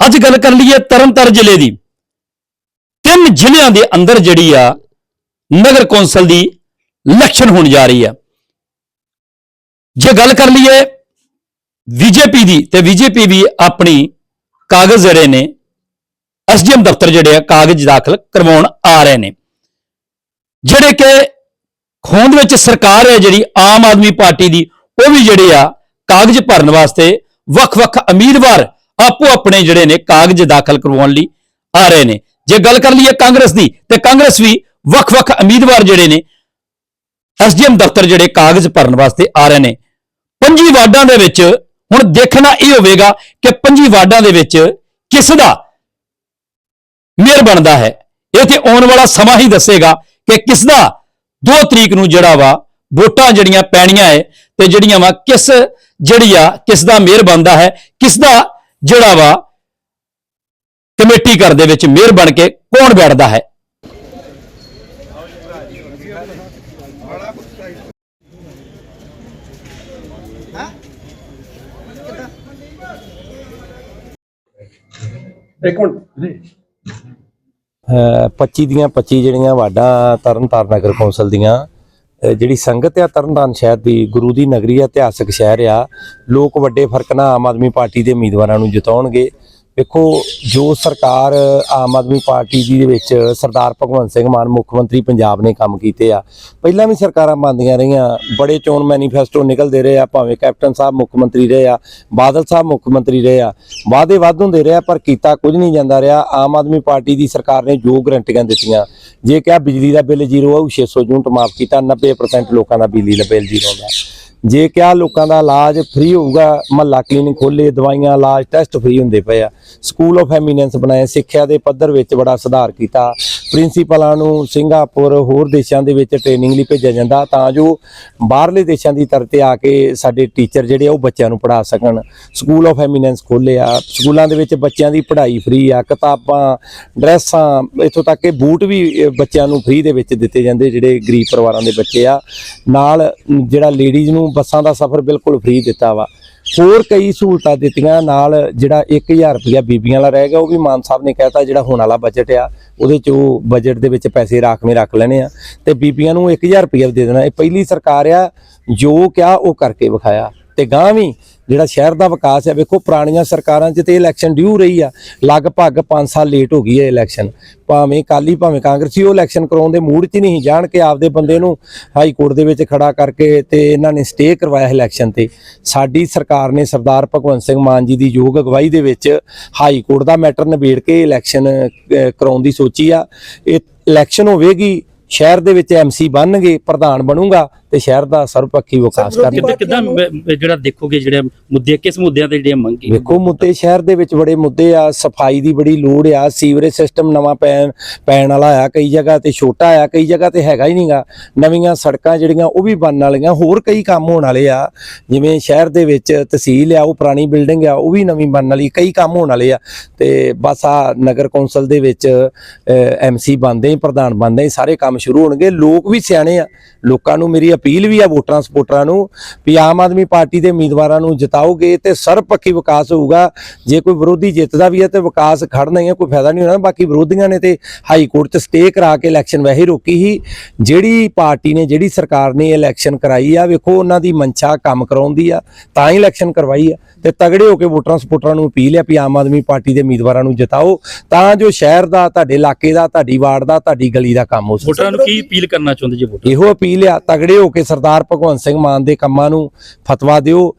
ਅੱਜ ਗੱਲ ਕਰ ਲਈਏ ਤਰਨਤਾਰਨ ਜ਼ਿਲ੍ਹੇ ਦੀ। ਤਿੰਨ ਜ਼ਿਲ੍ਹਿਆਂ ਦੇ ਅੰਦਰ ਜਿਹੜੀ ਆ ਨਗਰ ਕੌਂਸਲ ਦੀ ਇਲੈਕਸ਼ਨ ਹੋਣ ਜਾ ਰਹੀ ਆ। ਜੇ ਗੱਲ ਕਰ ਲਈਏ ਬੀਜੇਪੀ ਦੀ, ਤੇ ਬੀਜੇਪੀ ਵੀ ਆਪਣੀ ਕਾਗਜ਼ ਜਿਹੜੇ ਨੇ ਐਸਡੀਐਮ ਦਫ਼ਤਰ ਜਿਹੜੇ ਆ, ਕਾਗਜ਼ ਦਾਖਲ ਕਰਵਾਉਣ ਆ ਰਹੇ ਨੇ। ਜਿਹੜੇ ਕਿ ਹੋਂਦ ਵਿੱਚ ਸਰਕਾਰ ਹੈ, ਜਿਹੜੀ ਆਮ ਆਦਮੀ ਪਾਰਟੀ ਦੀ, ਉਹ ਵੀ ਜਿਹੜੇ ਆ ਕਾਗਜ਼ ਭਰਨ ਵਾਸਤੇ ਵੱਖ-ਵੱਖ ਉਮੀਦਵਾਰ ਆਪੋ ਆਪਣੇ ਜਿਹੜੇ ਨੇ ਕਾਗਜ਼ ਦਾਖਲ ਕਰਵਾਉਣ ਲਈ ਆ ਰਹੇ ਨੇ। ਜੇ ਗੱਲ ਕਰ ਲਈਏ ਕਾਂਗਰਸ ਦੀ, ਤੇ ਕਾਂਗਰਸ ਵੀ ਵੱਖ-ਵੱਖ ਉਮੀਦਵਾਰ ਜਿਹੜੇ ਨੇ, ਐਸਡੀਐਮ ਦਫ਼ਤਰ ਜਿਹੜੇ ਕਾਗਜ਼ ਭਰਨ ਵਾਸਤੇ ਆ ਰਹੇ ਨੇ। ਪੰਜੀ ਵਾਰਡਾਂ ਦੇ ਵਿੱਚ ਹੁਣ ਦੇਖਣਾ ਇਹ ਹੋਵੇਗਾ ਕਿ ਪੰਜੀ ਵਾਰਡਾਂ ਦੇ ਵਿੱਚ ਕਿਸ ਦਾ ਮੇਅਰ ਬਣਦਾ ਹੈ। ਇਹ ਤੇ ਆਉਣ ਵਾਲਾ ਸਮਾਂ ਹੀ ਦੱਸੇਗਾ ਕਿ ਕਿਸ ਦਾ 2 ਤਰੀਕ ਨੂੰ ਜਿਹੜਾ ਵਾ ਵੋਟਾਂ ਜਿਹੜੀਆਂ ਪੈਣੀਆਂ ਹੈ ਤੇ ਜਿਹੜੀਆਂ ਵਾ ਕਿਸ ਜਿਹੜੀ ਆ ਕਿਸ ਦਾ ਮੇਅਰ ਬਣਦਾ ਹੈ, ਕਿਸ ਦਾ ਜਿਹੜਾ ਵਾ ਕਮੇਟੀ ਘਰ ਦੇ ਵਿੱਚ ਮੇਅਰ ਬਣ ਕੇ ਕੌਣ ਬੈਠਦਾ ਹੈ? ਇੱਕ ਮਿੰਟ। ਅਹ 25 ਦੀਆਂ 25 ਜਿਹੜੀਆਂ ਵਾਰਡਾਂ ਤਰਨਤਾਰਨ ਨਗਰ ਕੌਂਸਲ ਦੀਆਂ ਜਿਹੜੀ ਸੰਗਤ ਆ ਤਰਨਤਾਰਨ ਸ਼ਹਿਰ ਦੀ, ਗੁਰੂ ਦੀ ਨਗਰੀ ਆ, ਇਤਿਹਾਸਕ ਸ਼ਹਿਰ ਆ, ਲੋਕ ਵੱਡੇ ਫ਼ਰਕ ਨਾਲ ਆਮ ਆਦਮੀ ਪਾਰਟੀ ਦੇ ਉਮੀਦਵਾਰਾਂ ਨੂੰ ਜਿਤਾਉਣਗੇ। ਦੇਖੋ, ਜੋ ਸਰਕਾਰ ਆਮ ਆਦਮੀ ਪਾਰਟੀ ਦੀ ਦੇ ਵਿੱਚ ਸਰਦਾਰ ਭਗਵੰਤ ਸਿੰਘ ਮਾਨ, ਮੁੱਖ ਮੰਤਰੀ ਪੰਜਾਬ ਨੇ ਕੰਮ ਕੀਤੇ ਆ, ਪਹਿਲਾਂ ਵੀ ਸਰਕਾਰਾਂ ਬਣਦੀਆਂ ਰਹੀਆਂ, ਬੜੇ ਚੋਣ ਮੈਨੀਫੈਸਟੋ ਨਿਕਲਦੇ ਰਹੇ ਆ, ਭਾਵੇਂ ਕੈਪਟਨ ਸਾਹਿਬ ਮੁੱਖ ਮੰਤਰੀ ਰਹੇ ਆ, ਬਾਦਲ ਸਾਹਿਬ ਮੁੱਖ ਮੰਤਰੀ ਰਹੇ ਆ, ਵਾਅਦੇ ਵੱਧ ਹੁੰਦੇ ਰਹੇ ਆ, ਪਰ ਕੀਤਾ ਕੁਝ ਨਹੀਂ ਜਾਂਦਾ ਰਿਹਾ, ਆਮ ਆਦਮੀ ਪਾਰਟੀ ਦੀ ਸਰਕਾਰ ਨੇ ਜੋ ਗਰੰਟੀਆਂ ਦਿੱਤੀਆਂ, ਜੇ ਕਿਹਾ ਬਿਜਲੀ ਦਾ ਬਿੱਲ ਜ਼ੀਰੋ ਆਊ 600 ਯੂਨਿਟ ਮਾਫ ਕੀਤਾ 90% ਲੋਕਾਂ ਦਾ ਬਿਜਲੀ ਦਾ ਬਿੱਲ ਜ਼ੀਰੋ ਆਉਂਦਾ ਜੇ ਕਿਹਾ ਲੋਕਾਂ ਦਾ ਇਲਾਜ ਫ੍ਰੀ ਹੋਊਗਾ, ਮਹੱਲਾ ਕਲੀਨਿਕ ਖੋਲੇ ਦਵਾਈਆਂ, ਇਲਾਜ ਟੈਸਟ ਫ੍ਰੀ ਹੁੰਦੇ ਪਏ ਆ। ਸਕੂਲ ਆਫ ਐਮੀਨੈਂਸ ਬਣਾਏ, ਸਿੱਖਿਆ ਦੇ ਪੱਧਰ ਵਿੱਚ ਬੜਾ ਸੁਧਾਰ ਕੀਤਾ। ਪ੍ਰਿੰਸੀਪਲਾਂ ਨੂੰ ਸਿੰਗਾਪੁਰ ਹੋਰ ਦੇਸ਼ਾਂ ਦੇ ਵਿੱਚ ਟ੍ਰੇਨਿੰਗ ਲਈ ਭੇਜਿਆ ਜਾਂਦਾ ਤਾਂ ਜੋ ਬਾਹਰਲੇ ਦੇਸ਼ਾਂ ਦੀ ਤਰ੍ਹਾਂ ਤੇ ਆ ਕੇ ਸਾਡੇ ਟੀਚਰ ਜਿਹੜੇ ਆ ਉਹ ਬੱਚਿਆਂ ਨੂੰ ਪੜ੍ਹਾ ਸਕਣ। ਸਕੂਲ ਆਫ ਐਮੀਨੈਂਸ ਖੋਲੇ ਆ। ਸਕੂਲਾਂ ਦੇ ਵਿੱਚ ਬੱਚਿਆਂ ਦੀ ਪੜ੍ਹਾਈ ਫ੍ਰੀ ਆ। ਕਿਤਾਬਾਂ, ਡਰੈਸਾਂ, ਇੱਥੋਂ ਤੱਕ ਕਿ ਬੂਟ ਵੀ ਬੱਚਿਆਂ ਨੂੰ ਫ੍ਰੀ ਦੇ ਵਿੱਚ ਦਿੱਤੇ ਜਾਂਦੇ ਜਿਹੜੇ ਗਰੀਬ ਪਰਿਵਾਰਾਂ ਦੇ ਬੱਚੇ ਆ। ਨਾਲ ਜਿਹੜਾ ਲੇਡੀਜ਼ ਨੂੰ ਬੱਸਾਂ ਦਾ ਸਫ਼ਰ ਬਿਲਕੁਲ ਫ੍ਰੀ ਦਿੱਤਾ ਵਾ। ਹੋਰ ਕਈ ਸਹੂਲਤਾਂ ਦਿੱਤੀਆਂ, ਨਾਲ ਜਿਹੜਾ 1000 ਰੁਪਇਆ ਬੀਬੀਆਂ ਵਾਲਾ ਰਹਿ ਗਿਆ, ਉਹ ਵੀ ਮਾਨ ਸਾਹਿਬ ਨੇ ਕਹਿਤਾ, ਜਿਹੜਾ ਹੁਣ ਵਾਲਾ ਬਜਟ ਆ, ਉਹਦੇ ਚ ਉਹ ਬਜਟ ਦੇ ਵਿੱਚ ਪੈਸੇ ਰਾਖਵੇਂ ਰੱਖ ਲੈਣੇ ਆ। ਤੇ ਬੀਬੀਆਂ ਨੂੰ 1000 ਰੁਪਇਆ ਦੇ ਦੇਣਾ। ਇਹ ਪਹਿਲੀ ਸਰਕਾਰ ਆ, ਜੋ ਕਿਹਾ ਉਹ ਕਰਕੇ ਵਿਖਾਇਆ। ਤੇ ਗਾਂ ਵੀ ਜਿਹੜਾ ਸ਼ਹਿਰ ਦਾ ਵਿਕਾਸ ਹੈ, ਵੇਖੋ ਪੁਰਾਣੀਆਂ ਸਰਕਾਰਾਂ 'ਚ ਤੇ ਇਲੈਕਸ਼ਨ ਡਿਊ ਰਹੀ ਆ। ਲਗਭਗ 5 ਸਾਲ ਲੇਟ ਹੋ ਗਈ ਹੈ ਇਲੈਕਸ਼ਨ ਭਾਵੇਂ ਕਾਲੀ ਭਾਵੇਂ ਕਾਂਗਰਸੀ, ਉਹ ਇਲੈਕਸ਼ਨ ਕਰਾਉਣ ਦੇ ਮੂਡ 'ਚ ਨਹੀਂ ਜਾਣ ਕੇ ਆਪਦੇ ਬੰਦੇ ਨੂੰ ਹਾਈ ਕੋਰਟ ਦੇ ਵਿੱਚ ਖੜਾ ਕਰਕੇ ਤੇ ਇਹਨਾਂ ਨੇ ਸਟੇ ਕਰਵਾਇਆ ਇਲੈਕਸ਼ਨ ਤੇ। ਸਾਡੀ ਸਰਕਾਰ ਨੇ ਸਰਦਾਰ ਭਗਵੰਤ ਸਿੰਘ ਮਾਨ ਜੀ ਦੀ ਯੋਗ ਅਗਵਾਈ ਦੇ ਵਿੱਚ ਹਾਈ ਕੋਰਟ ਦਾ ਮੈਟਰ ਨਿਬੇੜ ਕੇ ਇਲੈਕਸ਼ਨ ਕਰਾਉਣ ਦੀ ਸੋਚੀ ਆ। ਇਹ ਇਲੈਕਸ਼ਨ ਹੋਵੇਗੀ, ਸ਼ਹਿਰ ਦੇ ਵਿੱਚ ਐਮਸੀ ਬਣਨਗੇ, ਪ੍ਰਧਾਨ ਬਣੂਗਾ ਤੇ ਸ਼ਹਿਰ ਦਾ ਸਰਵਪੱਖੀ ਵਿਕਾਸ ਕਰਨਗੇ ਕਿੱਦਾਂ ਕਿੱਦਾਂ ਜਿਹੜਾ ਦੇਖੋਗੇ ਜਿਹੜੇ ਮੁੱਦੇ ਕਿਸ ਮੁੱਦਿਆਂ ਤੇ ਜਿਹੜੀਆਂ ਮੰਗੀ ਵੇਖੋ ਮੁੱਦੇ ਸ਼ਹਿਰ ਦੇ ਵਿੱਚ ਬੜੇ ਮੁੱਦੇ ਆ ਸਫ਼ਾਈ ਦੀ ਬੜੀ ਲੋੜ ਆ ਸੀਵਰੇਜ ਸਿਸਟਮ ਨਵਾਂ ਪੈਣ ਪੈਣ ਵਾਲਾ ਆ ਕਈ ਜਗ੍ਹਾ ਤੇ ਛੋਟਾ ਆ ਕਈ ਜਗ੍ਹਾ ਤੇ ਹੈਗਾ ਹੀ ਨਹੀਂਗਾ ਨਵੀਆਂ ਸੜਕਾਂ ਜਿਹੜੀਆਂ ਉਹ ਵੀ ਬਣਨ ਵਾਲੀਆਂ ਹੋਰ ਕਈ ਕੰਮ ਹੋਣ ਵਾਲੇ ਆ। ਜਿਵੇਂ ਸ਼ਹਿਰ ਦੇ ਵਿੱਚ ਤਹਿਸੀਲ ਆ ਉਹ ਪੁਰਾਣੀ ਬਿਲਡਿੰਗ ਆ ਉਹ ਵੀ ਨਵੀਂ ਬਣਨ ਵਾਲੀ ਕਈ ਕੰਮ ਹੋਣ ਵਾਲੇ ਆ। ਤੇ ਬਸ ਆ ਨਗਰ ਕੌਂਸਲ ਦੇ ਵਿੱਚ ਐਮਸੀ ਬਣਦੇ ਪ੍ਰਧਾਨ ਬਣਦੇ ਸਾਰੇ ਕੰਮ ਸ਼ੁਰੂ ਹੋਣਗੇ। ਲੋਕ ਵੀ ਸਿਆਣੇ ਆ। ਲੋਕਾਂ ਨੂੰ ਮੇਰੀ ਅਪੀਲ ਵੀ ਆ ਵੋਟਰਾਂ ਸਪੋਰਟਰਾਂ ਨੂੰ ਵੀ ਆਮ ਆਦਮੀ ਪਾਰਟੀ ਦੇ ਉਮੀਦਵਾਰਾਂ ਨੂੰ ਜਿਤਾਓਗੇ ਤੇ ਸਰਬਪੱਖੀ ਵਿਕਾਸ ਹੋਊਗਾ। ਜੇ ਕੋਈ ਵਿਰੋਧੀ ਜਿੱਤਦਾ ਵੀ ਹੈ ਤੇ ਵਿਕਾਸ ਖੜਨਾ ਹੀ ਹੈ, ਕੋਈ ਫਾਇਦਾ ਨਹੀਂ ਹੋਣਾ। ਬਾਕੀ ਵਿਰੋਧੀਆਂ ਨੇ ਤੇ ਹਾਈ ਕੋਰਟ 'ਚ ਸਟੇ ਕਰਾ ਕੇ ਇਲੈਕਸ਼ਨ ਵੈਸੇ ਰੋਕੀ ਸੀ। ਜਿਹੜੀ ਪਾਰਟੀ ਨੇ, ਜਿਹੜੀ ਸਰਕਾਰ ਨੇ ਇਲੈਕਸ਼ਨ ਕਰਾਈ ਆ, ਵੇਖੋ ਉਹਨਾਂ ਦੀ ਮਨਸ਼ਾ ਕੰਮ ਕਰਾਉਂਦੀ ਆ, ਤਾਂ ਹੀ ਇਲੈਕਸ਼ਨ ਕਰਵਾਈ ਆ। ਤੇ ਤਗੜੇ ਹੋ ਕੇ ਵੋਟਰਾਂ ਸਪੋਰਟਰਾਂ ਨੂੰ ਅਪੀਲ ਹੈ ਵੀ ਆਮ ਆਦਮੀ ਪਾਰਟੀ ਦੇ ਉਮੀਦਵਾਰਾਂ ਨੂੰ ਜਿਤਾਓ ਤਾਂ ਜੋ ਸ਼ਹਿਰ ਦਾ ਤੁਹਾਡੇ ਇਲਾਕੇ ਦਾ ਤੁਹਾਡੀ ਵਾਰਡ ਦਾ ਤੁਹਾਡੀ ਗਲੀ ਦਾ ਕੰਮ ਹੋ ਸਕੇ। ਵੋਟਰਾਂ ਨੂੰ ਕੀ ਅਪੀਲ ਕਰਨਾ ਚਾਹੁੰਦੇ ਜੀ ਵੋਟਰ? ਇਹੋ ਅਪੀਲ ਆ ਤਗੜੇ ਹੋ ਕੇ ਸਰਦਾਰ ਭਗਵੰਤ ਸਿੰਘ ਮਾਨ ਦੇ ਕੰਮਾਂ ਨੂੰ ਫਤਵਾ ਦਿਓ।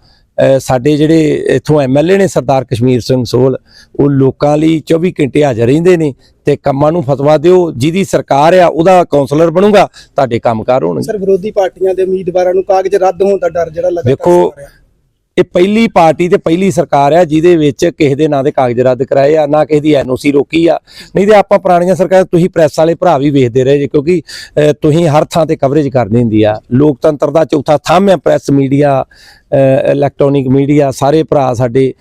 ਸਾਡੇ ਜਿਹੜੇ ਇੱਥੋਂ ਐਮਐਲਏ ਨੇ ਸਰਦਾਰ ਕਸ਼ਮੀਰ ਸਿੰਘ ਸੋਹਲ ਉਹ ਲੋਕਾਂ ਲਈ 24 ਘੰਟੇ ਹਾਜ਼ਰ ਰਹਿੰਦੇ ਨੇ ਤੇ ਕੰਮਾਂ ਨੂੰ ਫਤਵਾ ਦਿਓ। ਜਿਹਦੀ ਸਰਕਾਰ ਆ ਉਹਦਾ ਕਾਉਂਸਲਰ ਬਣੂਗਾ ਤੁਹਾਡੇ ਕੰਮਕਾਰ ਹੋਣਗੇ। ਸਰ ਵਿਰੋਧੀ ਪਾਰਟੀਆਂ ਦੇ ਉਮੀਦਵਾਰਾਂ ਨੂੰ ਕਾਗਜ਼ ਰੱਦ ਹੋਣ ਦਾ ਡਰ ਜਿਹੜਾ ਸਤਾ ਰਿਹਾ। ਇਹ ਪਹਿਲੀ ਪਾਰਟੀ ਤੇ ਪਹਿਲੀ ਸਰਕਾਰ ਆ ਜਿਹਦੇ ਵਿੱਚ ਕਿਸੇ ਦੇ ਨਾਂ ਦੇ ਕਾਗਜ਼ ਰੱਦ ਕਰਾਏ ਆ, ਨਾ ਕਿਸੇ ਦੀ ਐਨਓਸੀ ਰੋਕੀ ਆ। ਨਹੀਂ ਤੇ ਆਪਾਂ ਪੁਰਾਣੀਆਂ ਸਰਕਾਰਾਂ ਤੁਸੀਂ ਪ੍ਰੈਸ ਵਾਲੇ ਭਰਾ ਵੀ ਵੇਖਦੇ ਰਹੇ ਜੇ, ਕਿਉਂਕਿ ਤੁਸੀਂ ਹਰ ਥਾਂ ਤੇ ਕਵਰੇਜ ਕਰਨੀ ਹੁੰਦੀ ਆ। ਲੋਕਤੰਤਰ ਦਾ ਚੌਥਾ ਥੰਮ ਹੈ ਪ੍ਰੈਸ ਮੀਡੀਆ ਇਲੈਕਟ੍ਰੋਨਿਕ ਮੀਡੀਆ ਸਾਰੇ ਭਰਾ ਸਾਡੇ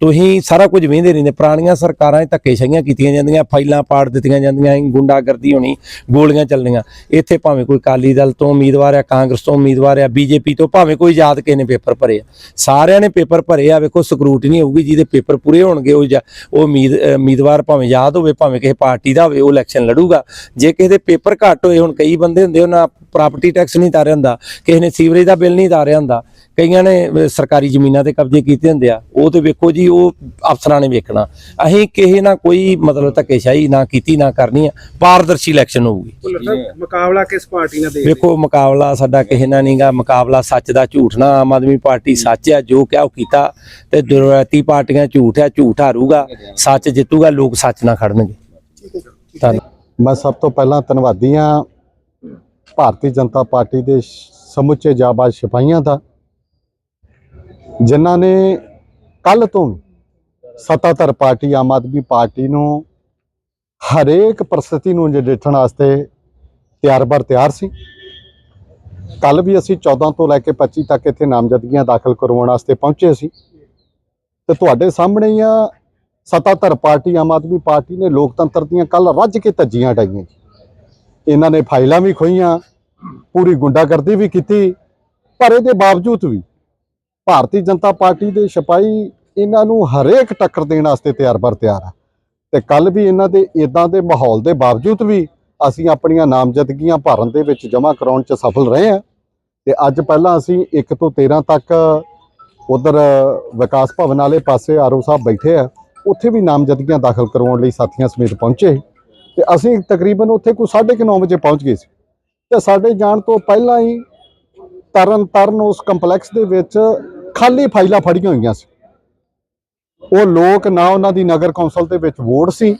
ਤੁਸੀਂ ਸਾਰਾ ਕੁਝ ਵੇਂਦੇ ਰਹਿੰਦੇ, ਪੁਰਾਣੀਆਂ ਸਰਕਾਰਾਂ 'ਚ ਧੱਕੇਸ਼ਾਹੀਆਂ ਕੀਤੀਆਂ ਜਾਂਦੀਆਂ, ਫਾਈਲਾਂ ਪਾੜ ਦਿੱਤੀਆਂ ਜਾਂਦੀਆਂ ਗੁੰਡਾਗਰਦੀ ਹੋਣੀ, ਗੋਲੀਆਂ ਚੱਲਣੀਆਂ। ਇੱਥੇ ਭਾਵੇਂ ਕੋਈ ਅਕਾਲੀ ਦਲ ਤੋਂ ਉਮੀਦਵਾਰ ਆ, ਕਾਂਗਰਸ ਤੋਂ ਉਮੀਦਵਾਰ ਆ, ਬੀਜੇਪੀ ਤੋਂ ਭਾਵੇਂ ਕੋਈ ਯਾਦ ਕਿਸੇ ਨੇ ਪੇਪਰ ਭਰੇ ਆ। ਸਾਰਿਆਂ ਨੇ ਪੇਪਰ ਭਰੇ ਆ, ਵੇਖੋ ਸਕਰੂਟਨੀ ਹੋਊਗੀ, ਜਿਹਦੇ ਪੇਪਰ ਪੂਰੇ ਹੋਣਗੇ, ਉਹ ਉਹ ਉਮੀਦ ਉਮੀਦਵਾਰ ਭਾਵੇਂ ਯਾਦ ਹੋਵੇ, ਭਾਵੇਂ ਕਿਸੇ ਪਾਰਟੀ ਦਾ ਹੋਵੇ, ਉਹ ਇਲੈਕਸ਼ਨ ਲੜੂਗਾ। ਜੇ ਕਿਸੇ ਦੇ ਪੇਪਰ ਘੱਟ ਹੋਏ, ਹੁਣ ਕਈ ਬੰਦੇ ਹੁੰਦੇ ਉਹਨਾਂ ਪ੍ਰਾਪਰਟੀ ਟੈਕਸ ਨਹੀਂ ਤਾਰਿਆ ਹੁੰਦਾ, ਕਿਸੇ ਨੇ ਸੀਵਰੇਜ ਦਾ ਬਿੱਲ ਨਹੀਂ ਤਾਰਿਆ ਹੁੰਦਾ। ਕਈਆਂ ਨੇ ਸਰਕਾਰੀ ਜ਼ਮੀਨਾਂ ਤੇ ਕਬਜ਼ੇ ਕੀਤੇ ਹੁੰਦੇ ਆ ਉਹ ਤੇ ਵੇਖੋ ਜੀ ਉਹ ਅਫਸਰਾਂ ਨੇ ਵੇਖਣਾ। ਅਸੀਂ ਕਿਸੇ ਨਾਲ ਕੋਈ ਮਤਲਬ ਧੱਕੇਸ਼ਾਹੀ ਨਾ ਕੀਤੀ ਨਾ ਕਰਨੀ ਆ ਪਾਰਦਰਸ਼ੀ ਇਲੈਕਸ਼ਨ ਹੋਊਗੀ। ਮੁਕਾਬਲਾ ਕਿਸ ਪਾਰਟੀ ਨਾਲ ਦੇ ਵੇਖੋ ਮੁਕਾਬਲਾ ਸਾਡਾ ਕਿਸੇ ਨਾਲ ਨਹੀਂਗਾ ਮੁਕਾਬਲਾ ਸੱਚ ਦਾ ਝੂਠ ਨਾ ਆਮ ਆਦਮੀ ਪਾਰਟੀ ਸੱਚ ਆ ਜੋ ਕਿਹਾ ਉਹ ਕੀਤਾ ਤੇ ਦੁਰਵੈਤੀ ਪਾਰਟੀਆਂ ਝੂਠ ਆ ਝੂਠ ਹਾਰੂਗਾ ਸੱਚ ਜਿੱਤੂਗਾ ਲੋਕ ਸੱਚ ਨਾਲ ਖੜਨਗੇ। ਧੰਨਵਾਦ ਮੈਂ ਸਭ ਤੋਂ ਪਹਿਲਾਂ ਧੰਨਵਾਦੀ ਹਾਂ ਭਾਰਤੀ ਜਨਤਾ ਪਾਰਟੀ ਦੇ ਸਮੁੱਚੇ ਜਾਬਾਜ਼ ਸਿਪਾਹੀਆਂ ਦਾ। ਜਿਨ੍ਹਾਂ ਨੇ ਕੱਲ ਤੋਂ ਸੱਤਾਧਰ ਪਾਰਟੀ, ਆਮ ਆਦਮੀ ਪਾਰਟੀ ਨੂੰ ਹਰੇਕ ਪ੍ਰਸਥਿਤੀ ਨੂੰ ਨਜਿੱਠਣ ਵਾਸਤੇ ਤਿਆਰ-ਬਰ ਤਿਆਰ ਸੀ। ਕੱਲ ਵੀ ਅਸੀਂ 14 ਤੋਂ ਲੈ ਕੇ 25 ਤੱਕ ਇੱਥੇ ਨਾਮਜ਼ਦਗੀਆਂ ਦਾਖਲ ਕਰਵਾਉਣ ਵਾਸਤੇ ਪਹੁੰਚੇ ਸੀ। ਤੇ ਤੁਹਾਡੇ ਸਾਹਮਣੇ ਹੀ ਆ, ਸੱਤਾਧਰ ਪਾਰਟੀ, ਆਮ ਆਦਮੀ ਪਾਰਟੀ ਨੇ ਲੋਕਤੰਤਰ ਦੀਆਂ ਕੱਲ ਰੱਜ ਕੇ ਧੱਜੀਆਂ ਡਾਈਆਂ ਜੀ। ਇਹਨਾਂ ਨੇ ਫਾਈਲਾਂ ਵੀ ਖੋਈਆਂ ਪੂਰੀ ਗੁੰਡਾਗਰਦੀ ਵੀ ਕੀਤੀ, ਪਰ ਇਹਦੇ ਬਾਵਜੂਦ ਵੀ ਭਾਰਤੀ ਜਨਤਾ ਪਾਰਟੀ ਦੇ ਸਿਪਾਹੀ ਇਹਨਾਂ ਨੂੰ ਹਰੇਕ ਟੱਕਰ ਦੇਣ ਵਾਸਤੇ ਤਿਆਰ ਬਰ ਤਿਆਰ ਆ। ਤੇ ਕੱਲ ਵੀ ਇਹਨਾਂ ਦੇ ਇਦਾਂ ਦੇ ਮਾਹੌਲ ਦੇ ਬਾਵਜੂਦ ਵੀ ਅਸੀਂ ਆਪਣੀਆਂ ਨਾਮਜ਼ਦਗੀਆਂ ਭਰਨ ਦੇ ਵਿੱਚ ਜਮ੍ਹਾਂ ਕਰਾਉਣ 'ਚ ਸਫਲ ਰਹੇ ਆ ਤੇ ਅੱਜ ਪਹਿਲਾਂ ਅਸੀਂ 1 ਤੋਂ 13 ਤੱਕ ਉਧਰ ਵਿਕਾਸ ਭਵਨ ਵਾਲੇ ਪਾਸੇ ਆਰਓ ਸਾਹਿਬ ਬੈਠੇ ਆ। ਉੱਥੇ ਵੀ ਨਾਮਜ਼ਦਗੀਆਂ ਦਾਖਲ ਕਰਵਾਉਣ ਲਈ ਸਾਥੀਆਂ ਸਮੇਤ ਪਹੁੰਚੇ। ਤੇ ਅਸੀਂ ਤਕਰੀਬਨ ਉੱਥੇ ਕੋਈ 9:30 ਵਜੇ ਪਹੁੰਚ ਗਏ ਸੀ। ਤੇ ਸਾਡੇ ਜਾਣ ਤੋਂ ਪਹਿਲਾਂ ਹੀ ਤਰਨ ਤਰਨ ਉਸ ਕੰਪਲੈਕਸ ਦੇ ਵਿੱਚ ਖਾਲੀ ਫਾਈਲਾਂ ਫੜੀਆਂ ਹੋਈਆਂ ਸੀ। ਉਹ ਲੋਕ ਨਾ ਉਹਨਾਂ ਦੀ ਨਗਰ ਕੌਂਸਲ ਦੇ ਵਿੱਚ ਵੋਟ ਸੀ,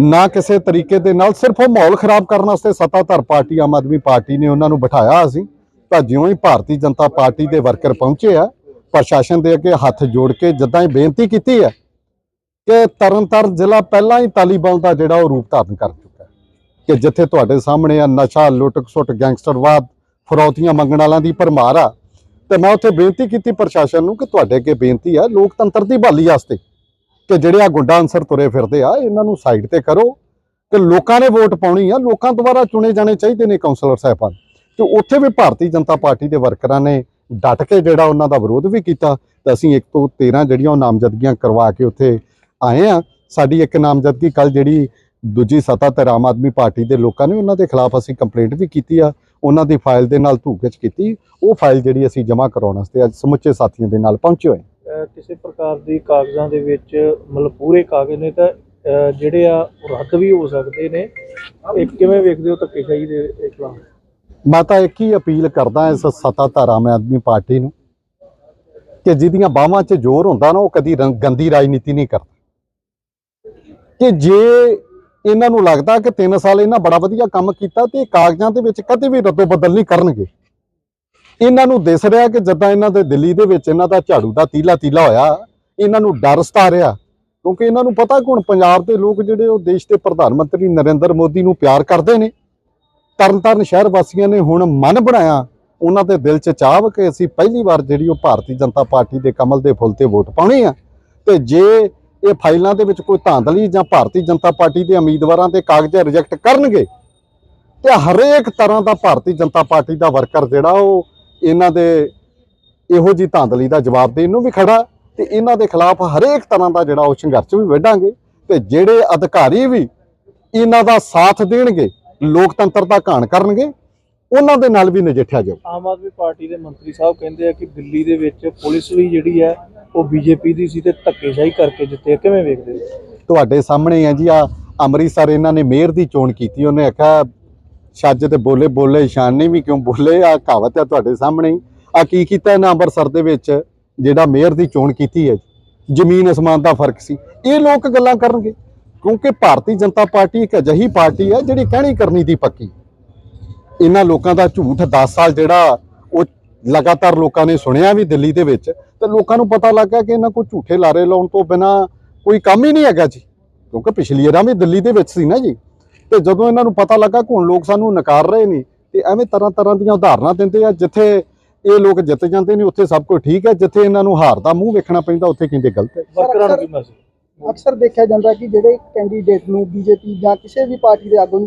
ਨਾ ਕਿਸੇ ਤਰੀਕੇ ਦੇ ਨਾਲ ਸਿਰਫ ਉਹ ਮਾਹੌਲ ਖਰਾਬ ਕਰਨ ਵਾਸਤੇ ਸੱਤਾਧਾਰ ਪਾਰਟੀ, ਆਮ ਆਦਮੀ ਪਾਰਟੀ ਨੇ ਉਹਨਾਂ ਨੂੰ ਬਿਠਾਇਆ ਸੀ। ਤਾਂ ਜਿਉਂ ਹੀ ਭਾਰਤੀ ਜਨਤਾ ਪਾਰਟੀ ਦੇ ਵਰਕਰ ਪਹੁੰਚੇ ਆ, ਪ੍ਰਸ਼ਾਸਨ ਦੇ ਅੱਗੇ ਹੱਥ ਜੋੜ ਕੇ ਜਿੱਦਾਂ ਹੀ ਬੇਨਤੀ ਕੀਤੀ ਹੈ ਕਿ ਤਰਨਤਾਰਨ ਜ਼ਿਲ੍ਹਾ ਪਹਿਲਾਂ ਹੀ ਤਾਲੀਬਾਨ ਦਾ ਜਿਹੜਾ ਉਹ ਰੂਪ ਧਾਰਨ ਕਰ ਚੁੱਕਾ ਹੈ। ਕਿ ਜਿੱਥੇ ਤੁਹਾਡੇ ਸਾਹਮਣੇ ਆ ਨਸ਼ਾ ਲੁੱਟ ਖਸੁੱਟ ਗੈਂਗਸਟਰਵਾਦ, ਫਰੌਤੀਆਂ ਮੰਗਣ ਵਾਲਿਆਂ ਦੀ ਭਰਮਾਰ ਆ ਤੇ ਮੈਂ ਉੱਥੇ ਬੇਨਤੀ ਕੀਤੀ ਪ੍ਰਸ਼ਾਸਨ ਨੂੰ ਕਿ ਤੁਹਾਡੇ ਅੱਗੇ ਬੇਨਤੀ ਆ, ਲੋਕਤੰਤਰ ਦੀ ਬਹਾਲੀ ਵਾਸਤੇ ਕਿ ਜਿਹੜੇ ਆ ਗੁੰਡਾ ਅੰਸਰ ਤੁਰੇ ਫਿਰਦੇ ਆ, ਇਹਨਾਂ ਨੂੰ ਸਾਈਡ ਤੇ ਕਰੋ ਕਿ ਲੋਕਾਂ ਨੇ ਵੋਟ ਪਾਉਣੀ ਆ, ਲੋਕਾਂ ਦੁਆਰਾ ਚੁਣੇ ਜਾਣੇ ਚਾਹੀਦੇ ਨੇ ਕਾਉਂਸਲਰ ਸਾਹਿਬਾਨ। ਤੇ ਉੱਥੇ ਵੀ ਭਾਰਤੀ ਜਨਤਾ ਪਾਰਟੀ ਦੇ ਵਰਕਰਾਂ ਨੇ ਡਟ ਕੇ ਜਿਹੜਾ ਉਹਨਾਂ ਦਾ ਵਿਰੋਧ ਵੀ ਕੀਤਾ ਤੇ ਅਸੀਂ ਇੱਕ ਤੋਂ 13 ਜਿਹੜੀਆਂ ਉਹ ਨਾਮਜ਼ਦਗੀਆਂ ਕਰਵਾ ਕੇ ਉੱਥੇ ਆਏ ਆ। ਸਾਡੀ ਇੱਕ ਨਾਮਜ਼ਦਗੀ ਕੱਲ ਜਿਹੜੀ ਦੂਜੀ ਸੱਤਾ ਤੇ ਆਮ ਆਦਮੀ ਪਾਰਟੀ ਦੇ ਲੋਕਾਂ ਨੇ ਉਹਨਾਂ ਦੇ ਖਿਲਾਫ ਅਸੀਂ ਕੰਪਲੇਂਟ ਵੀ ਕੀਤੀ ਆ ਉਹਨਾਂ ਦੀ ਫਾਈਲ ਦੇ ਨਾਲ ਧੂਕਚ ਕੀਤੀ ਉਹ ਫਾਈਲ ਜਿਹੜੀ ਅਸੀਂ ਜਮ੍ਹਾਂ ਕਰਾਉਣ ਵਾਸਤੇ ਅੱਜ ਸਮੁੱਚੇ ਸਾਥੀਆਂ ਦੇ ਨਾਲ ਪਹੁੰਚੇ ਹੋਏ ਕਿਸੇ ਪ੍ਰਕਾਰ ਦੀ ਕਾਗਜ਼ਾਂ ਦੇ ਵਿੱਚ ਮਤਲਬ ਪੂਰੇ ਕਾਗਜ਼ ਨੇ ਤਾਂ ਜਿਹੜੇ ਆ ਉਹ ਰੱਦ ਵੀ ਹੋ ਸਕਦੇ ਨੇ। ਇਹ ਕਿਵੇਂ ਵੇਖਦੇ ਹੋ ਧੱਕੇਸ਼ਾਹੀ ਦੇ ਦੇ ਖਿਲਾਫ? ਮੈਂ ਤਾਂ ਇੱਕ ਹੀ ਅਪੀਲ ਕਰਦਾ ਇਸ ਸੱਤਾਧਾਰ ਆਮ ਆਦਮੀ ਪਾਰਟੀ ਨੂੰ ਕਿ ਜਿਹਦੀਆਂ ਬਾਹਾਂ 'ਚ ਜ਼ੋਰ ਹੁੰਦਾ ਨਾ ਉਹ ਕਦੀ ਗੰਦੀ ਰਾਜਨੀਤੀ ਨਹੀਂ ਕਰਦਾ। ਕਿ ਜੇ ਇਹਨਾਂ ਨੂੰ ਲੱਗਦਾ ਕਿ 3 ਸਾਲ ਇਹਨਾਂ ਬੜਾ ਵਧੀਆ ਕੰਮ ਕੀਤਾ ਤੇ ਇਹ ਕਾਗਜ਼ਾਂ ਦੇ ਵਿੱਚ ਕਦੇ ਵੀ ਰੱਦੋ ਬਦਲ ਨਹੀਂ ਕਰਨਗੇ। ਇਹਨਾਂ ਨੂੰ ਦਿਸ ਰਿਹਾ ਕਿ ਜਦਾਂ ਇਹਨਾਂ ਦੇ ਦਿੱਲੀ ਦੇ ਵਿੱਚ ਇਹਨਾਂ ਦਾ ਝਾੜੂ ਦਾ ਤੀਲਾ ਤੀਲਾ ਹੋਇਆ, ਇਹਨਾਂ ਨੂੰ ਡਰ ਸਤਾ ਰਿਹਾ, ਕਿਉਂਕਿ ਇਹਨਾਂ ਨੂੰ ਪਤਾ ਕਿ ਹੁਣ ਪੰਜਾਬ ਦੇ ਲੋਕ ਜਿਹੜੇ ਉਹ ਦੇਸ਼ ਦੇ ਪ੍ਰਧਾਨ ਮੰਤਰੀ ਨਰਿੰਦਰ ਮੋਦੀ ਨੂੰ ਪਿਆਰ ਕਰਦੇ ਨੇ। ਤਰਨਤਾਰਨ ਸ਼ਹਿਰ ਵਾਸੀਆਂ ਨੇ ਹੁਣ ਮਨ ਬਣਾਇਆ, ਉਹਨਾਂ ਦੇ ਦਿਲ 'ਚ ਚਾਹ ਕਿ ਅਸੀਂ ਪਹਿਲੀ ਵਾਰ ਜਿਹੜੀ ਉਹ ਭਾਰਤੀ ਜਨਤਾ ਪਾਰਟੀ ਦੇ ਕਮਲ ਦੇ ਫੁੱਲ ਤੇ ਵੋਟ ਪਾਉਣੀ ਆ। ਤੇ ਜੇ ਇਹ ਫਾਈਲਾਂ ਦੇ ਵਿੱਚ ਕੋਈ ਧਾਂਦਲੀ ਜਾਂ ਭਾਰਤੀ ਜਨਤਾ ਪਾਰਟੀ ਦੇ ਉਮੀਦਵਾਰਾਂ ਦੇ ਕਾਗਜ਼ ਰਿਜੈਕਟ ਕਰਨਗੇ? ਤੇ ਹਰੇਕ ਤਰ੍ਹਾਂ ਦਾ ਭਾਰਤੀ ਜਨਤਾ ਪਾਰਟੀ ਦਾ ਵਰਕਰ ਜਿਹੜਾ ਉਹ ਇਹਨਾਂ ਦੇ ਇਹੋ ਜੀ ਧਾਂਦਲੀ ਦਾ ਜਵਾਬ ਦੇਣ ਨੂੰ ਵੀ ਖੜਾ ਤੇ ਇਹਨਾਂ ਦੇ ਖਿਲਾਫ ਹਰੇਕ ਤਰ੍ਹਾਂ ਦਾ ਜਿਹੜਾ ਉਹ ਸੰਘਰਸ਼ ਵੀ ਵਿੱਢਾਂਗੇ ਤੇ ਜਿਹੜੇ ਅਧਿਕਾਰੀ ਵੀ ਇਹਨਾਂ ਦਾ ਸਾਥ ਦੇਣਗੇ, ਲੋਕਤੰਤਰ ਦਾ ਘਾਣ ਕਰਨਗੇ, ਉਹਨਾਂ ਦੇ ਨਾਲ ਵੀ ਨਜਿੱਠਿਆ ਜਾਊ। ਆਮ ਆਦਮੀ ਪਾਰਟੀ ਦੇ ਮੰਤਰੀ ਸਾਹਿਬ ਕਹਿੰਦੇ ਆ ਕਿ ਦਿੱਲੀ ਦੇ ਵਿੱਚ ਪੁਲਿਸ ਵੀ ਜਿਹੜੀ ਹੈ ਉਹ ਬੀਜੇਪੀ ਦੀ ਸੀ ਤੇ ਧੱਕੇਸ਼ਾਹੀ ਕਰਕੇ ਜਿੱਤੇ ਕਿਵੇਂ ਵੇਖਦੇ ਹੋ? ਤੁਹਾਡੇ ਸਾਹਮਣੇ ਹੈ ਜੀ, ਆ ਅੰਮ੍ਰਿਤਸਰ ਇਹਨਾਂ ਨੇ ਮੇਅਰ ਦੀ ਚੋਣ ਕੀਤੀ। ਉਹਨੇ ਆਖਿਆ, ਛੱਜ ਤੇ ਬੋਲੇ ਬੋਲੇ, ਸ਼ਾਨੀ ਵੀ ਕਿਉਂ ਬੋਲੇ? ਆ ਕਹਾਵਤ ਹੈ ਤੁਹਾਡੇ ਸਾਹਮਣੇ ਆ ਕੀ ਕੀਤਾ ਇਹਨਾਂ ਅੰਮ੍ਰਿਤਸਰ ਦੇ ਵਿੱਚ, ਜਿਹੜਾ ਮੇਅਰ ਦੀ ਚੋਣ ਕੀਤੀ ਹੈ? ਜ਼ਮੀਨ ਅਸਮਾਨ ਦਾ ਫ਼ਰਕ ਸੀ। ਇਹ ਲੋਕ ਗੱਲਾਂ ਕਰਨਗੇ, ਕਿਉਂਕਿ ਭਾਰਤੀ ਜਨਤਾ ਪਾਰਟੀ ਇੱਕ ਅਜਿਹੀ ਪਾਰਟੀ ਹੈ ਜਿਹੜੀ ਕਹਿਣੀ ਕਰਨੀ ਦੀ ਪੱਕੀ ਇਹਨਾਂ ਲੋਕਾਂ ਦਾ ਝੂਠ 10 ਸਾਲ ਜਿਹੜਾ ਉਹ ਲਗਾਤਾਰ ਲੋਕਾਂ ਨੇ ਸੁਣਿਆ ਵੀ ਦਿੱਲੀ ਦੇ ਵਿੱਚ ਤੇ ਲੋਕਾਂ ਨੂੰ ਪਤਾ ਲੱਗਾ ਕਿ ਇਹਨਾਂ ਕੋਲ ਝੂਠੇ ਲਾਰੇ ਲਾਉਣ ਤੋਂ ਬਿਨਾ ਕੋਈ ਕੰਮ ਹੀ ਨਹੀਂ ਹੈਗਾ ਜੀ। ਕਿਉਂਕਿ ਪਿਛਲੀ ਵਾਰਾਂ ਵੀ ਦਿੱਲੀ ਦੇ ਵਿੱਚ ਸੀ ਨਾ ਜੀ। ਤੇ ਜਦੋਂ ਇਹਨਾਂ ਨੂੰ ਪਤਾ ਲੱਗਾ ਕਿ ਹੁਣ ਲੋਕ ਸਾਨੂੰ ਨਕਾਰ ਰਹੇ ਨੇ ਤੇ ਐਵੇਂ ਤਰ੍ਹਾਂ ਤਰ੍ਹਾਂ ਦੀਆਂ ਉਦਾਹਰਨਾਂ ਦਿੰਦੇ ਆ ਜਿੱਥੇ ਇਹ ਲੋਕ ਜਿੱਤ ਜਾਂਦੇ ਨੇ ਉੱਥੇ ਸਭ ਕੁਝ ਠੀਕ ਹੈ। ਜਿੱਥੇ ਇਹਨਾਂ ਨੂੰ ਹਾਰ ਦਾ ਮੂੰਹ ਵੇਖਣਾ ਪੈਂਦਾ ਉੱਥੇ ਕਹਿੰਦੇ ਗਲਤ ਹੈ। ਵਰਕਰਾਂ ਨੂੰ ਕੀ ਮੈਸੇਜ? ਅਕਸਰ ਦੇਖਿਆ ਜਾਂਦਾ ਕਿ ਜਿਹੜੇ ਕੈਂਡੀਡੇਟ ਨੂੰ ਬੀਜੇਪੀ ਜਾਂ ਕਿਸੇ ਵੀ ਪਾਰਟੀ ਦੇ ਆਗੂ ਨੂੰ